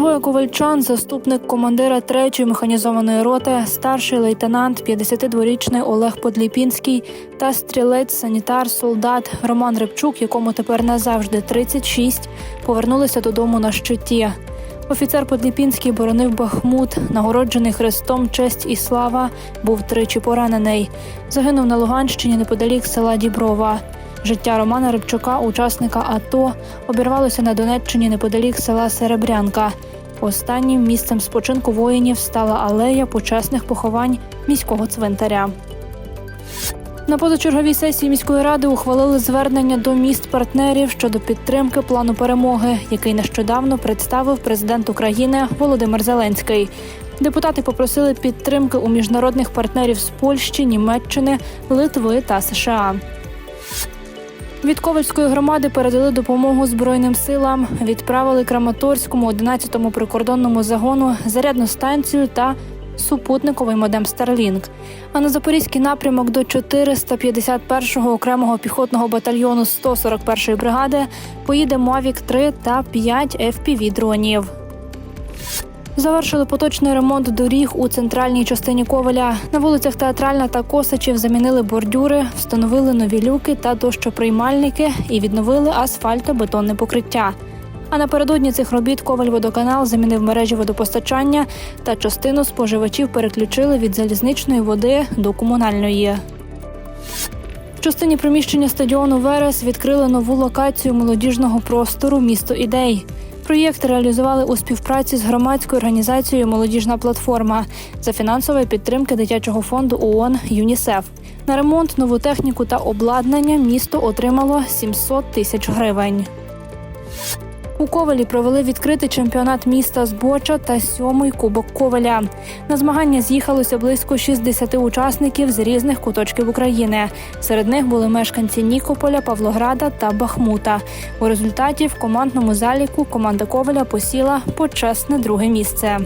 Двоє ковальчан, заступник командира 3-ї механізованої роти, старший лейтенант, 52-річний Олег Подліпінський та стрілець, санітар, солдат Роман Рибчук, якому тепер назавжди 36, повернулися додому на щиті. Офіцер Подліпінський боронив Бахмут, нагороджений хрестом честь і слава, був тричі поранений. Загинув на Луганщині неподалік села Діброва. Життя Романа Рибчука, учасника АТО, обірвалося на Донеччині неподалік села Серебрянка. Останнім місцем спочинку воїнів стала алея почесних поховань міського цвинтаря. На позачерговій сесії міської ради ухвалили звернення до міст партнерів щодо підтримки плану перемоги, який нещодавно представив президент України Володимир Зеленський. Депутати попросили підтримки у міжнародних партнерів з Польщі, Німеччини, Литви та США. Від Ковальської громади передали допомогу Збройним силам, відправили Краматорському 11-му прикордонному загону зарядну станцію та супутниковий модем Starlink. А на запорізький напрямок до 451-го окремого піхотного батальйону 141-ї бригади поїде Mavic 3 та 5 FPV дронів. Завершили поточний ремонт доріг у центральній частині Коваля. На вулицях Театральна та Косачів замінили бордюри, встановили нові люки та дощоприймальники і відновили асфальтобетонне покриття. А напередодні цих робіт Коваль-водоканал замінив мережі водопостачання та частину споживачів переключили від залізничної води до комунальної. В частині приміщення стадіону Верес відкрили нову локацію молодіжного простору Місто ідей. Проєкт реалізували у співпраці з громадською організацією Молодіжна платформа за фінансової підтримки дитячого фонду ООН ЮНІСЕФ. На ремонт, нову техніку та обладнання місто отримало 700 тисяч гривень. У Ковалі провели відкритий чемпіонат міста з боча та сьомий кубок Ковеля. На змагання з'їхалося близько 60 учасників з різних куточків України. Серед них були мешканці Нікополя, Павлограда та Бахмута. У результаті в командному заліку команда Коваля посіла почесне друге місце.